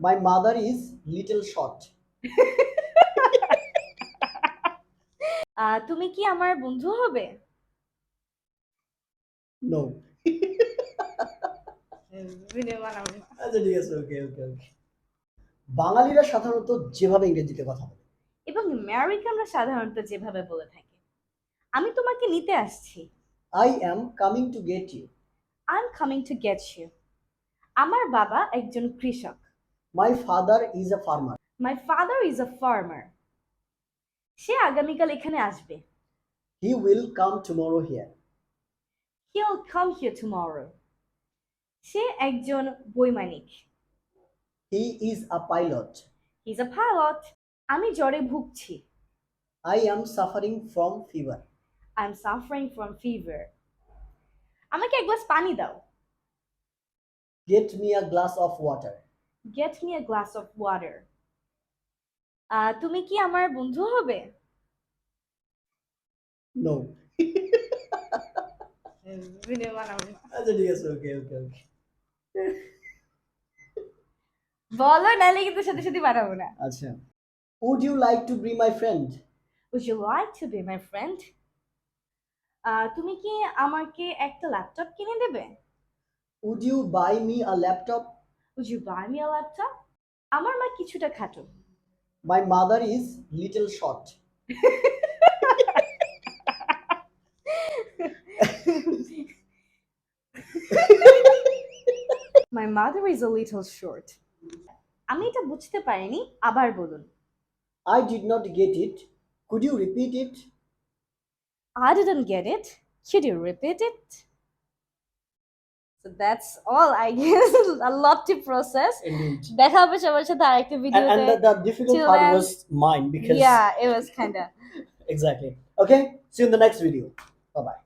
My mother is little short. আহ, তুমি কি আমার বন্ধু হবে? না। আচ্ছা ঠিক আছে ওকে ওকে ওকে বাঙালিরা সাধারণত যেভাবে ইংরেজিতে কথা বলে। এবং আমেরিকানরা সাধারণত যেভাবে বলে থাকে। আমি তোমাকে নিতে আসছি। I am coming to get you I am coming to get you আমার বাবা একজন কৃষক। My father is a farmer my father is a farmer সে আগামীকাল এখানে আসবে। He will come tomorrow here he'll come here tomorrow সে একজন বৈমানিক he is a pilot he is a pilot আমি জ্বরে ভুগছি। I am suffering from fever I am suffering from fever আমাকে এক glass পানি দাও। Get me a glass of water get me a glass of water তুমি কি আমার বন্ধু হবে? নো। আচ্ছা ঠিক আছে ওকে ওকে ওকে বলো নাহলে কিন্তু সাথে সাথে বানাবো না। আচ্ছা। Would you like to be my friend would you like to be my friend তুমি কি আমাকে একটা ল্যাপটপ কিনে দেবে? Would you buy me a laptop would you buy me a laptop আমার মা কিছুটা খাটো my mother is little short my mother is a little short আমি এটা বুঝতে পারিনি আবার বলুন I did not get it. Could you repeat it? I didn't get it. Could you repeat it? So that's all, I guess. a lot to process. Indeed. দেখা হবে সবার সাথে আরেকটা And, ভিডিওতে and the, the difficult Till part then- was mine because yeah it was kind of exactly. Okay, see you in the next video. Bye bye.